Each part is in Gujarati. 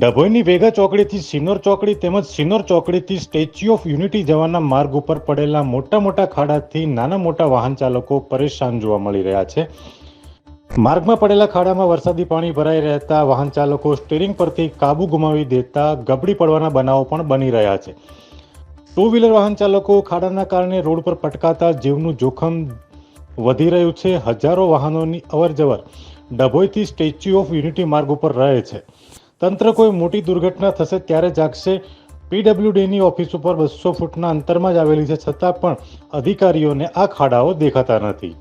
ડભોઈની વેગા ચોકડીથી સિનોર ચોકડી તેમજ સિનોર ચોકડીથી સ્ટેચ્યુ ઓફ યુનિટી જવાના માર્ગ ઉપર પડેલા મોટા મોટા ખાડાથી નાના મોટા વાહન ચાલકો પરેશાન જોવા મળી રહ્યા છે. માર્ગમાં પડેલા ખાડામાં વરસાદી પાણી ભરાઈ રહેતા વાહન ચાલકો સ્ટીરિંગ પરથી કાબુ ગુમાવી દેતા ગબડી પડવાના બનાવો પણ બની રહ્યા છે. ટુ વ્હીલર વાહન ચાલકો ખાડાના કારણે રોડ પર પટકાતા જીવનું જોખમ વધી રહ્યું છે. હજારો વાહનોની અવરજવર ડભોઈથી સ્ટેચ્યુ ઓફ યુનિટી માર્ગ ઉપર રહે છે. તંત્ર કોઈ મોટી દુર્ઘટના થશે ત્યારે જાગશે. પીડબ્લ્યુડીની ઓફિસ ઉપર બસો ફૂટના અંતરમાં જ આવેલી છે, છતાં પણ અધિકારીઓને આ ખાડાઓ દેખાતા નથી.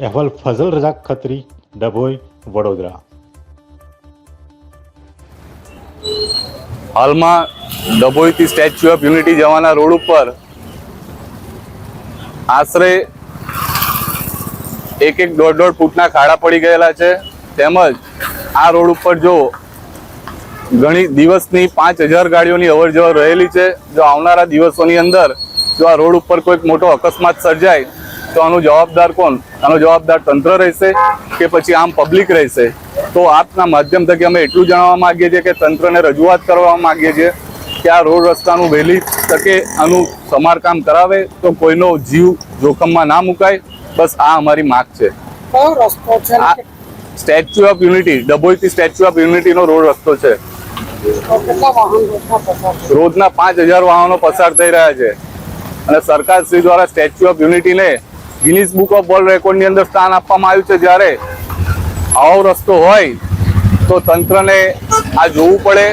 અહેવાલ ફઝલ રજાક ખત્રી, ડભોઈ, વડોદરા. હાલમાં ડભોઈથી સ્ટેચ્યુ ઓફ યુનિટી જવાના રોડ ઉપર આશરે એક એક દોઢ દોઢ ફૂટના ખાડા પડી ગયેલા છે. તેમજ આ રોડ ઉપર જો ઘણી દિવસની પાંચ હજાર ગાડીઓની અવર જવર રહેલી છે. જો આવનારા દિવસોની અંદર જો આ રોડ ઉપર કોઈક મોટો અકસ્માત સર્જાય તો આનો જવાબદાર કોણ? આનો જવાબદાર તંત્ર રહેશે કે પછી આમ પબ્લિક રહેશે? તો આપના માધ્યમ થકી અમે એટલું જણાવવા માગીએ છીએ કે તંત્રને રજૂઆત કરવા માગીએ છીએ કે આ રોડ રસ્તાનું વહેલી તકે આનું સમારકામ કરાવે તો કોઈનો જીવ જોખમમાં ના મુકાય. બસ આ અમારી માગ છે. સ્ટેચ્યુ ઓફ યુનિટી ડભોઈથી સ્ટેચ્યુ ઓફ યુનિટીનો રોડ રસ્તો છે. રોજના છે રોજના પાંચ હજાર વાહનો પસાર થઈ રહ્યા છે. અને સરકાર શ્રી દ્વારા સ્ટેચ્યુ ઓફ યુનિટીને ગિનિસ બુક ઓફ વર્લ્ડ રેકોર્ડની અંદર સ્થાન આપવામાં આવ્યું છે. જ્યારે આવો રસ્તો હોય તો તંત્રને આ જોવું પડે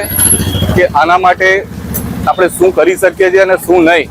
કે આના માટે આપણે શું કરી શકીએ છીએ અને શું નહીં.